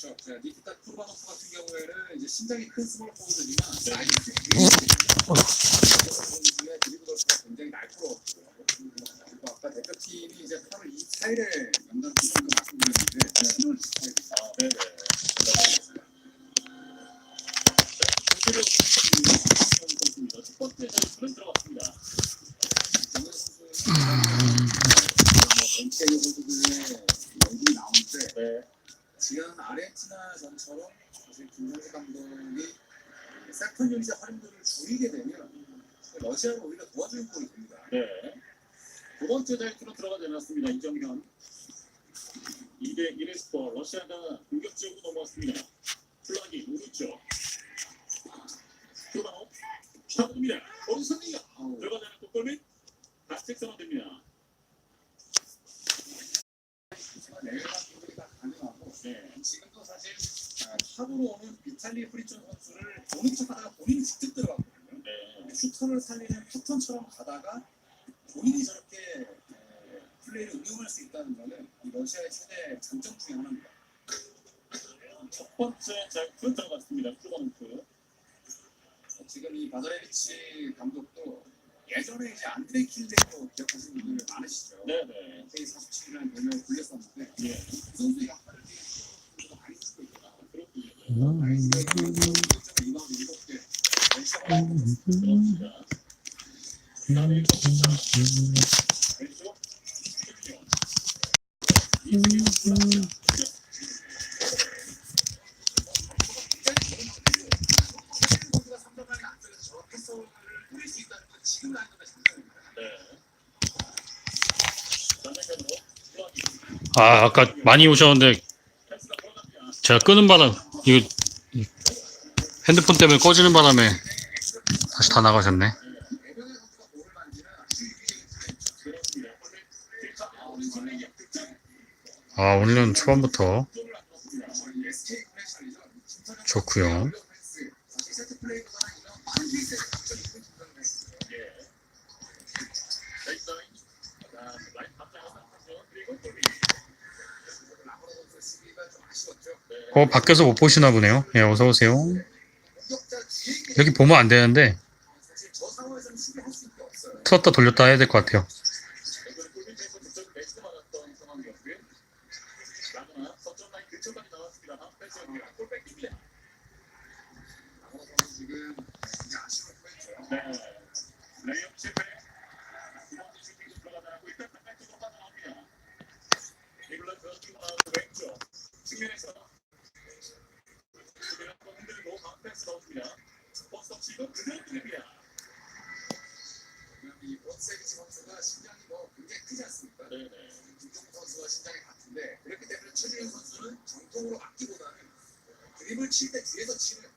그렇죠. 자, 니키타 쿠르바노프 같은 경우에는 이제 신장이 큰 스몰 포워드지만 네. 사이즈 선수의 드리블 돌파가 굉장히 날카로웠고요. 그리고 아까 대표팀이 이제 8월 24일에 연단 투수도 말씀드렸는데 7월 24일 아, 네네. 조세력 선수입니다. 첫 번째 자유수는 들어갔습니다. 정현 선수는 뭐 벤치에 있는 선수들의 연기 나오는데 네. 지금 아르헨티나 전처럼 사실 김성수 감독이 세컨 유닛의 활용도를 줄이게 되면 러시아를 오히려 도와주는 꼴이 됩니다. 네. 두 번째 자유수로 들어가지 않았습니다. 이정현. 2대 1의 스코어. 러시아가 공격 지역으로 넘어왔습니다. 플라기 오른쪽. 샤브입니다. 오른손이가 아우, 들어가지 않은 골밑. 반칙 선언됩니다. 내외가 공격이 다 가능하고 네. 지금도 사실 아, 탑으로 오는 비탈리 프리존 선수를 보는 척하다가 본인이 직접 들어갔거든요. 네. 슈터를 살리는 패턴처럼 가다가 본인이 저렇게 에, 플레이를 응용할 수 있다는 거는 이 러시아의 최대 장점 중에 하나입니다. 첫 번째 자유수 들어갔습니다. 쿠르바노프. 지금 이 바자레비치 감독도 예전에 이제 안드레 킬데로 기억하시는 분들 많으시죠. 네네. K47이라는 별명을 불렸었는데 예. 그 선수의 역할을 되게 많이 쓰고 있다. 아, 그렇군요. 아이스가 리바운드 7개. 그렇습니다. 다음에 왼쪽. 선수가 3점만에 앞서서 저 패스를 뿌릴 수 있다는 건 지금 라인업의 장점입니다. 네. 반대편으로 플라기. 아, 아까 많이 오셨는데. 제가 끄는 바람, 이거 이 핸드폰 때문에 꺼지는 바람에 다시 다 나가셨네. 아, 오늘은 초반부터 상승. 그리고 좀 아쉬웠죠. 네. 어, 밖에서 못 보시나 보네요. 예, 어서 오세요. 여기 보면 안 되는데. 틀었다 돌렸다 해야 될 것 같아요. 왼손 골밑에서 득점 베이스 맞았던 상황이었고요. 라그나 서점 라인 근처까지 나왔습니다. 패스입니다. 골 뺏깁니다. 라브라 선수 지금 이제 아쉬움을 표했죠. 네. 레이업 실패. 두 번째 슈팅도 들어가지 않고 일단 바깥쪽으로 빠져나옵니다. 이글랜드 뛰고 왼쪽 측면에서 수비를 한번 바운패스 넣어줍니다. 버스터 치고 그대로 뚫립니다. 지금 이 본세기치 선수가 신장이 뭐 굉장히 크지 않습니까? 네네. 김종국 선수와 신장이 같은데 그렇기 때문에 최준현 선수는 정통으로 막기보다는 드립을 칠 때 뒤에서 치는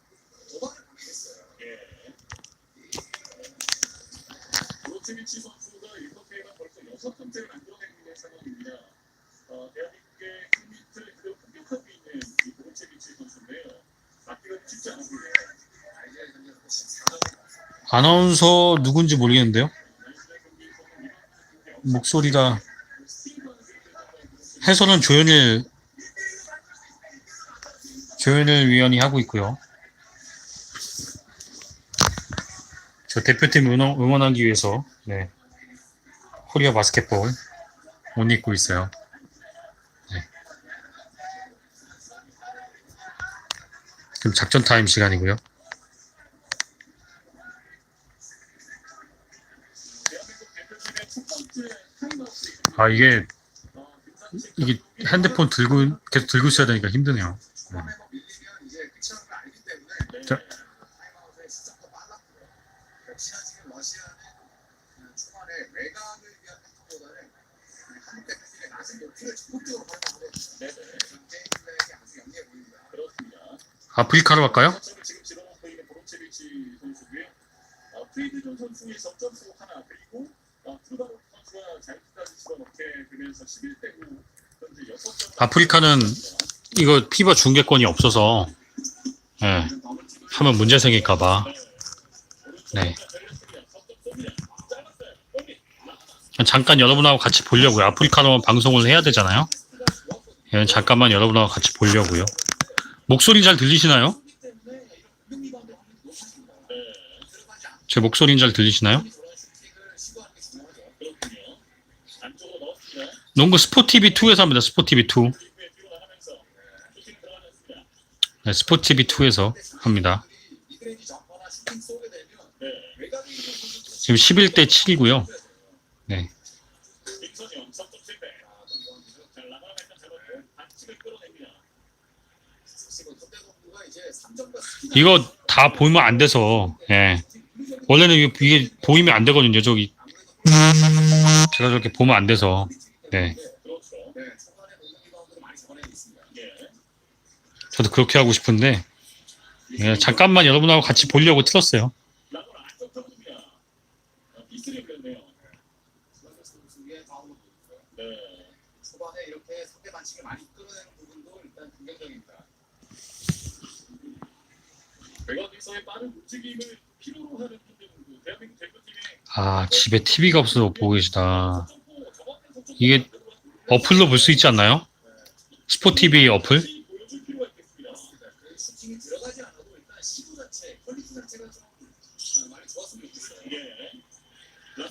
도박을 강조했어요. 예. 브로체비치 선수가 1쿼터에가 벌써 여섯 번째를 만들어내고 상황입니다. 어, 대한민국의 홈미트를 그대로 공격하고 있는 이 브로체비치 선수인데요. 막기가 쉽지 않습니다. 아이디어 경기에서 14점을 넣었어요. 아나운서 누군지 모르겠는데요. 목소리가 해설은 조현일 조현일 위원이 하고 있고요. 저 대표팀 응원, 응원하기 위해서 네. 코리아 바스켓볼 옷 입고 있어요. 지금 작전 타임 시간이고요. 아 이게 이게 핸드폰 들고 계속 들고 있어야 되니까 힘드네요. 네. 자. 타임아웃의 시작도 빨랐고요. 역시나 지금 러시아는 그 초반에 외곽을 위한 패턴보다는 한국 대표팀의 낮은 높이를 적극적으로 활용하고 네네. 게임 플레이가 아주 영리해 보입니다. 그렇습니다. 아프리카로 갈까요? 선수를 지금 집어넣고 있는 보로체비치 선수고요. 어, 프리드존 선수의 석점수 하나 그리고 어, 트루바로 선수가 자유투까지 집어넣게 되면서 11대 9 현재 6점 아프리카는 이거 피바 중계권이 없어서 예, 하면 문제 생길까봐 네. 잠깐 여러분하고 같이 보려고요. 아프리카로 방송을 해야 되잖아요. 예, 잠깐만 여러분하고 같이 보려고요. 목소리 잘 들리시나요? 네, 제 목소리는 잘 들리시나요? 농구 스포티비 2에서 합니다. 스포티비 2. 이후에 뒤로 나가면서 슈팅 들어가졌습니다. 네, 스포티비 2에서 합니다. 네, 지금 11대 7이고요. 김선영 석점 실패. 잘 나가면 일단 잡았고 반칙을 끌어냅니다. 이거 다 보이면 안 돼서, 예. 원래는 이게, 이게 보이면 안 되거든요. 저기 제가 저렇게 보면 안 돼서, 네. 저도 그렇게 하고 싶은데, 예, 잠깐만 여러분하고 같이 보려고 틀었어요. 네. 초반에 이렇게 상대 반칙을 많이 아, 집에 TV가 없어서 보고 계시다. 이게 어플로 볼 수 있지 않나요? 어플? 그 어. 예. 라나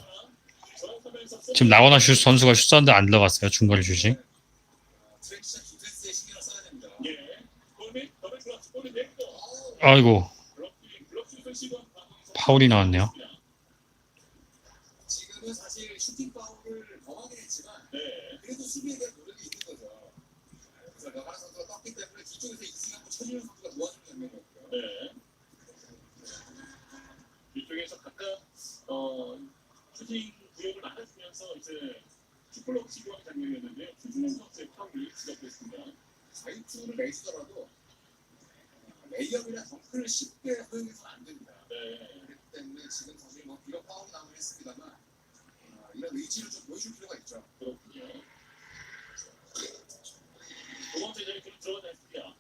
돌아서면서 지금 나원아 슛 선수가 슛 쐈는데 안 들어갔어요. 중거리 슛이. 어, 트랙션 디펜스에 신경을 써야 됩니다. 예. 골밑 더블 클러치 골을 내고 아이고, 파울이 나왔네요. 지금은 사실 슈팅 파울을 범하긴 했지만 네. 그래도 수비에 대한 노력이 있는 거죠. 그래서 러가라 선수가 떴기 때문에 뒤쪽에서 이승하고 최준현 선수가 도와주는 장면이었고요. 네. 각각 어 슈팅 구역을 나눠주면서 이제 슈플럭 시도하는 장면이었는데요. 주준영 선수의 파울이 지적됐습니다. 자유투를 내주더라도 어, 레이업이나 덩크를 쉽게 허용해서는 안 됩니다. 네. 그렇기 때문에 지금 사실 뭐 비록 파울이 나오긴 했습니다만 어, 이런 의지를 좀 보여줄 필요가 있죠. 그렇군요. 두 번째 자리 좀 들어가지 않습니다.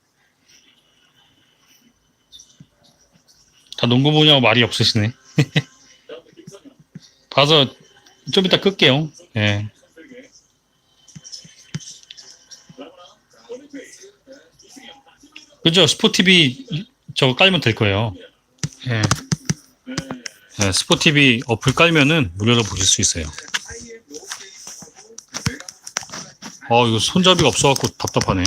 다 농구 보냐고 말이 없으시네. 다음에 김선영. 봐서 좀 이따 끌게요. 예. 선수에게. 라구나. 골밑 네. 이승현. 마지막으로 그죠? 스포티비 저거 깔면 될 거예요. 예. 네. 예, 스포티비 어플 깔면은 무료로 보실 수 있어요. 어, 이거 손잡이가 없어갖고 답답하네.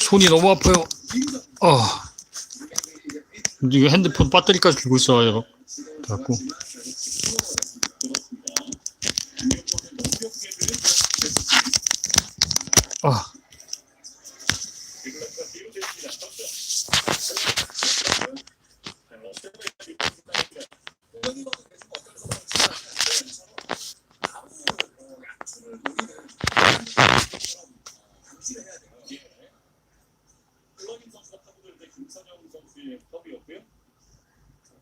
손이 너무 아파요. 근데 이거 핸드폰 배터리까지 들고 있어가지고. 갖고. 아, 지금부터 뒤로 제입니다. 쳤죠. 공격이만은 계속 어쩔 수 없는 아무 어, 약투를 노리는 감시를 해야 돼요. 예. 클러닝 선수가 타고들 때 김선영 선수의 컵이었고요.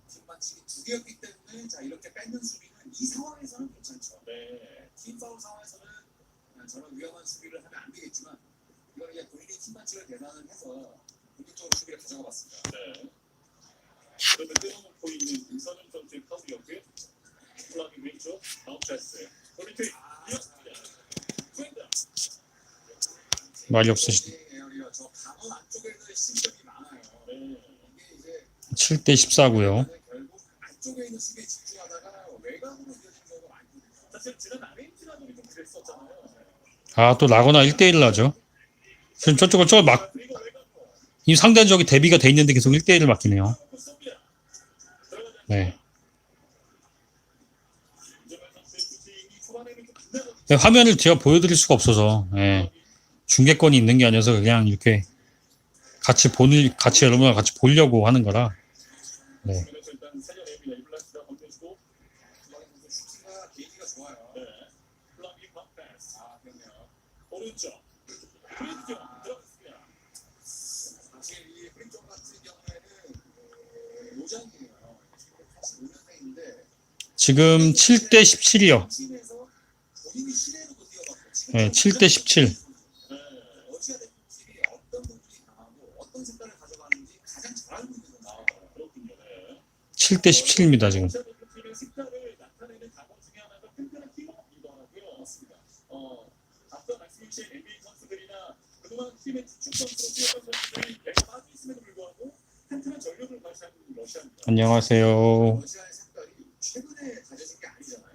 팀 반칙이 두 개였기 때문에 자 이렇게 뺏는 수비는 이 상황에서는 괜찮죠. 네. 팀 파울 상황에서는 저런 위험한 수비를 하면 안 되겠지만 이건 반칙을 계산을 해서 본격적으로 수비를 가져가 봤습니다. 네. 그러면 떼어놓고 있는 김선영 선수의 컵이었고요. 클러닝 왼쪽 다음 찬스. 포리트 이었습니다. 투엔다. 말이 없으시네. 저 강원 안쪽에는 심점이 많아요. 네. 이게 이제 7대 14고요. 결국 안쪽에 있는 수비에 집중하다가 외곽으로 이어진 경우가 많거든요. 사실 지난 아르헨티나도 좀 그랬었잖아요. 아, 또 라거나 1대1 나죠. 지금 저쪽은 저걸 막, 이 상대 적이 대비가 돼 있는데 계속 1대1을 맡기네요. 네. 네, 화면을 제가 보여드릴 수가 없어서, 예. 중계권이 있는 게 아니어서 그냥 이렇게 같이 보는, 같이 여러분과 같이 보려고 하는 거라. 네. 그래서 고 있는 아, 거죠. 그렇군요. 네. 7대 17입니다, 지금. 안녕하세요. 최근에 가져진 게 아니잖아요.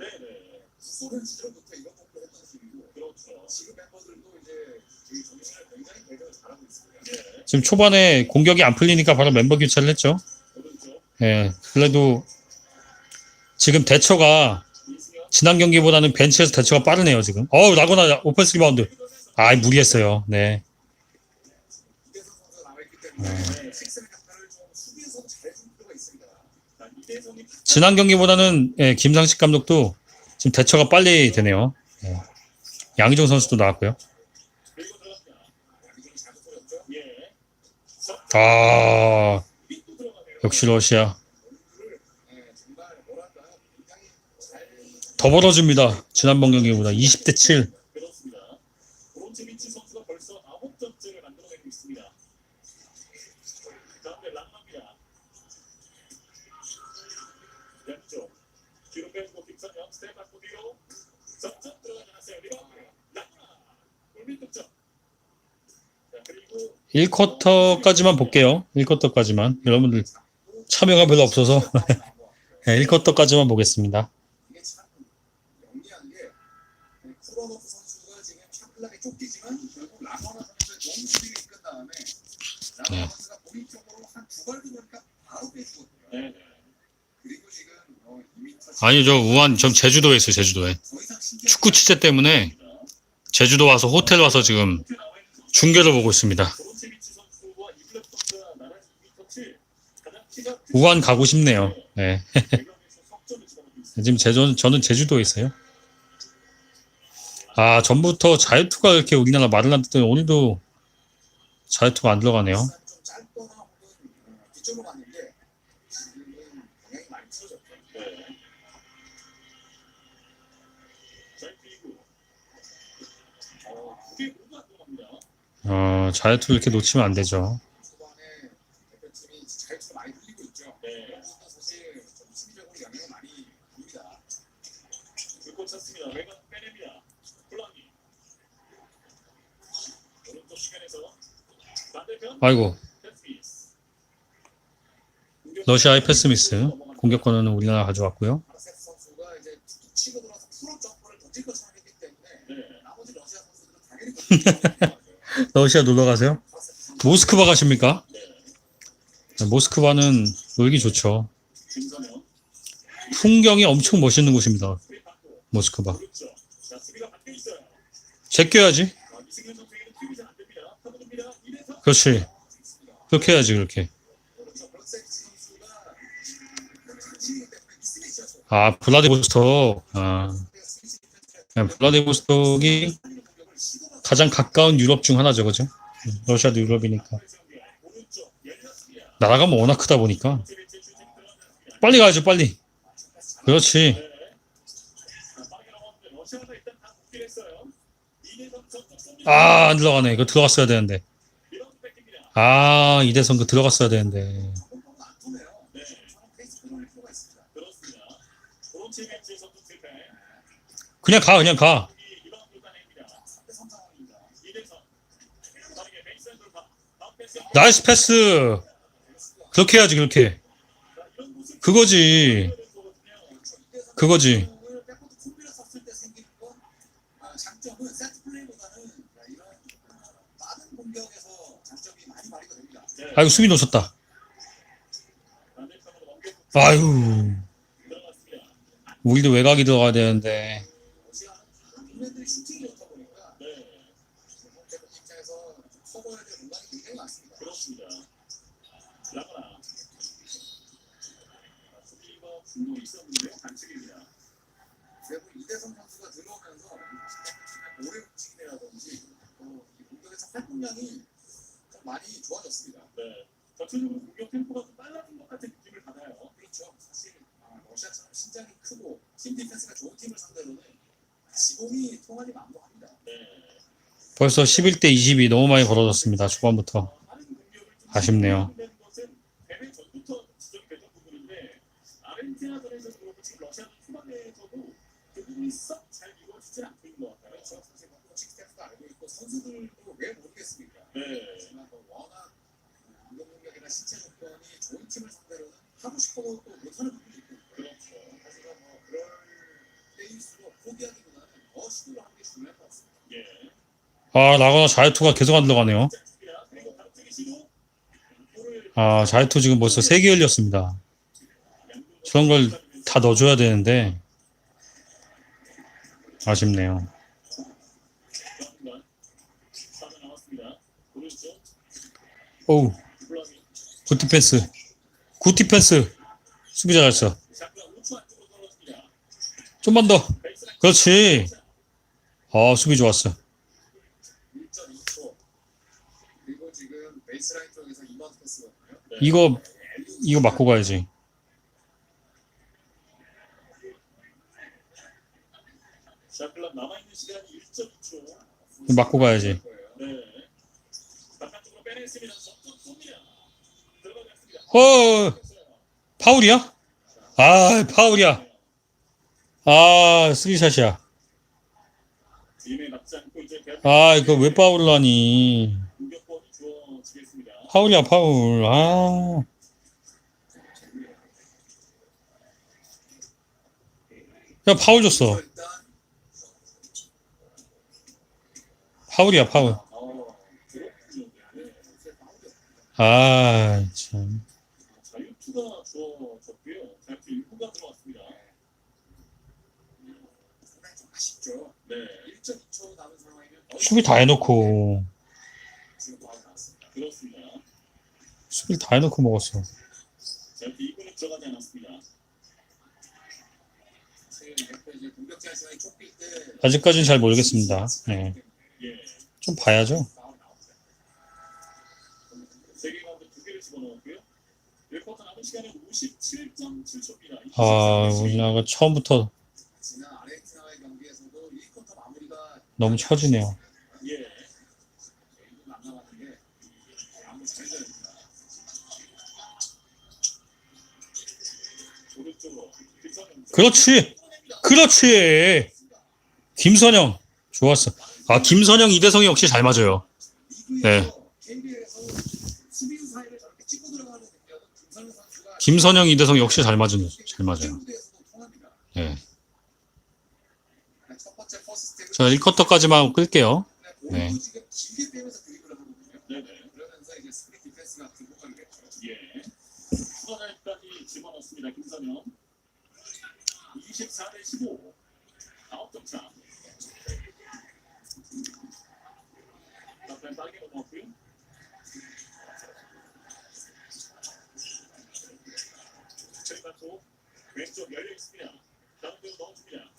구소련 시절부터 이런 공부를 했던 팀이고 그렇죠. 지금 멤버들도 이제 이 정신을 굉장히 배정을 잘하고 있습니다. 네. 지금 초반에 공격이 안 풀리니까 바로 멤버 교체를 했죠. 예, 그래도 지금 대처가. 지난 경기보다는 벤치에서 대처가 빠르네요, 지금. 어우, 라고나 오펜스 리바운드. 아이, 무리했어요. 네. 이 지난 경기보다는 예, 김상식 감독도 지금 대처가 빨리 되네요. 예. 양희종 선수도 나왔고요. 아. 역시 러시아. 더 벌어집니다. 지난번 경기보다 20대 7. 그렇습니다. 브론체비치 선수가 벌써 아홉 점째를 만들어내고 있습니다. 가운데 랑마입니다. 왼쪽 뒤로 빼고 김선영 스텝 바꾸 뒤로 점점 들어가지 않았어요. 리바운드 랑마 골밑 득점. 자 그리고 1쿼터까지만 볼게요. 1쿼터까지만. 여러분들 참여가 별로 없어서 예, 1쿼터까지만 보겠습니다. 네. 선수가 본인 쪽으로 한두발 들어니까 바로 빼주거든요. 네네. 그리고 지금 어, 2m 아니요, 저 우한, 전 제주도에 있어요, 제주도에. 축구 취재 때문에 제주도 와서 호텔 와서 지금 중계를 보고 있습니다. 브론체비치 선수와 이블레 선수가 나란히 2m 7 가장 키가 큰 우한 가고 싶네요. 있습니다. 지금 제주, 저는 제주도에 있어요. 아, 전부터 자유투가 이렇게 우리나라 말을 안 듣더니 오늘도 자유투가 안 들어가네요. 어, 뒤쪽으로 갔는데 지금은 방향이 많이 틀어졌죠. 네. 자, 그리고 어, 그게 모두 안 들어갑니다. 어, 자유투를 이렇게 놓치면 안 되죠. 초반에 대표팀이 자유투가 많이 흘리고 있죠. 네. 그것도 사실 좀 수비적으로 영향을 많이 봅니다. 불꽃 찼습니다. 외곽 빼냅니다. 플랑이. 오른쪽 시간에서 반대편 아이고. 러시아의 패스미스. 공격권은 우리나라 가져왔고요. 러시아 러시아 놀러 가세요? 모스크바 가십니까? 네. 모스크바는 놀기 좋죠. 풍경이 엄청 멋있는 곳입니다. 모스크바. 제껴야지. 그렇지. 그렇게 해야지, 그렇게. 아, 블라디보스톡. 아, 네, 블라디보스톡이 가장 가까운 유럽 중 하나죠, 그죠? 음, 러시아도 유럽이니까. 나라가 뭐 워낙 크다 보니까. 빨리 가야죠, 빨리. 그렇지. 네. 자, 빠르게 넘어왔는데 러시 아, 안 들어가네. 이거 들어갔어야 되는데. 아, 이대성 그 들어갔어야 되는데. 그냥 가, 그냥 가. 이 리바운드 따냅니다. 3대3 상황입니다. 이대성 빠르게 베이스라인 돌파. 다음 패스. 나이스 패스. 그렇게 해야지, 그렇게. 그거지. 그거지. 백코트 콤비를 썼을 때 생기는 건 아, 장점은 세트 플레이보다는 이런 빠른 공격에서 장점이 많이 발휘가 됩니다. 네. 아이고, 수비 놓쳤다. 아유. 우리도 외곽이 들어가야 되는데. 있었는데 반칙입니다. 그리고 이대성 선수가 들어오면서 대표 활동량이 좀 많이 좋아졌습니다. 네. 전체적으로 공격 템포가 좀 빨라진 것 같은 느낌을 받아요. 그렇죠. 사실 아, 러시아처럼 신장이 크고 팀 디펜스가 좋은 팀을 상대로는 지공이 통하니 만무합니다. 네. 벌써 11대 22 너무 많이 벌어졌습니다. 초반부터. 좀 아쉽네요. 네. 하지만 뭐 워낙 운동 능력이나 신체 조건이 좋은 팀을 상대로는 하고 싶어도 또 못하는 부분이 있고 그렇죠. 하지만 뭐 그럴 때일수록 포기하기보다는 더 시도를 하는 게 중요할 것 같습니다. 예. 아 라거나 자유투가 계속 안 들어가네요. 아 자유투 지금 벌써 3개 열렸습니다. 저런 걸 다 넣어줘야 되는데 아쉽네요. 중간중간. 사면 나왔습니다. 오른쪽. 오우. 굿 디펜스 굿 디펜스 수비 잘했어. 좀만 더 그렇지. 아 수비 좋았어. 1.2초 그리고 지금 베이스라인 쪽에서 이번 패스거든요. 네. 이거 이거 맞고 가야지. 샷클럽 남아있는 시간이 1.2초. 이거 맞고 가야지. 네. 어 파울이야? 아 파울이야. 아 이제 아 이거 왜? 공격권이 주어지겠습니다. 파울이야 파울. 아 야, 파울 줬어. 파울이야, 파울. 어, 그렇군요. 네. 아, 참. 자유투가 주어졌고요. 자유투 일부가 들어왔습니다. 상당히 좀 아쉽죠. 네. 1.2초 남은 상황이면 수비 다 해놓고, 지금 바로 나왔습니다. 그렇습니다. 수비 다 해놓고 먹었어. 자유투 2분이 들어가지 않았습니다. 아직까지는 잘 모르겠습니다. 네. 예. 좀 봐야죠. 집어넣었고요. 1쿼터 남은 시간은 57.7초입니다. 아, 우리나라가 처음부터 지난 아르헨티나와의 경기에서도 1쿼터 마무리가 너무 처지네요. 예. 1분 안 남았는데 아무 잘 됩니다. 오른쪽으로 김선영. 그렇지! 그렇지! 김선영. 좋았어. 아, 김선영, 이대성이 역시 잘 맞아요. 네. KBL에서 수비수 사이를 저렇게 찍고 들어가는 능력은 김선우 선수가 김선영, 이대성 역시 잘 맞은, 잘 맞아요. 네. 자, 1쿼터까지만 끌게요. 네. 네. 지금 길게 빼면서 드리블을 하거든요. 네네. 그러면서 이제 스크린 디펜스가 뒷목감이 됐죠. 예. 추가자까지 집어넣습니다. 김선영. 24대 15. 9점 차. 앞에 빠르게 넘어왔고요. 체리바토 왼쪽 열려 있습니다. 가운데로 넣어줍니다.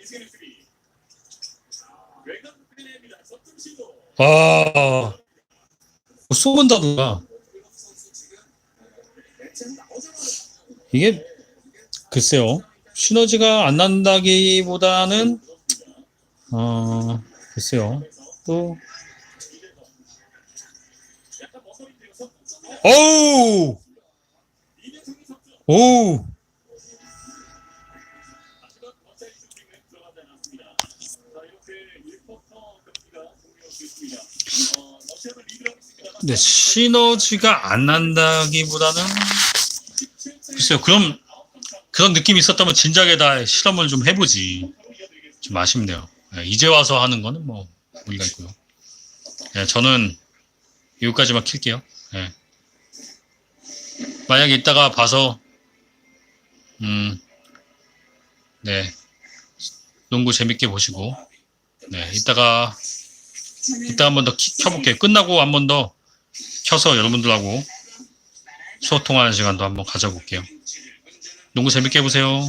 이승현의 수비. 외곽 빼냅니다. 석점 시도. 아, 벤치에서 나오자마자 이게, 글쎄요. 시너지가 안 난다기보다는, 어, 글쎄요. 또. 어우! 이대성이 석점. 오우! 하지만 원사이드 슈팅은 들어가지 않았습니다. 자, 이렇게 1쿼터 경기가 종료됐습니다. 어, 러시아도 리드를 하고 있습니다. 네, 시너지가 안 난다기보다는, 글쎄요. 그럼, 그런 느낌이 있었다면 진작에 다 실험을 좀 해보지. 좀 아쉽네요. 예, 이제 와서 하는 거는 뭐, 우리가 있고요. 예, 저는 여기까지만 킬게요. 예. 만약에 이따가 봐서, 음, 네. 농구 재밌게 보시고, 네. 이따가, 이따 한 번 더 켜볼게요. 끝나고 한 번 더 켜서 여러분들하고 소통하는 시간도 한번 가져볼게요. 농구 재밌게 보세요.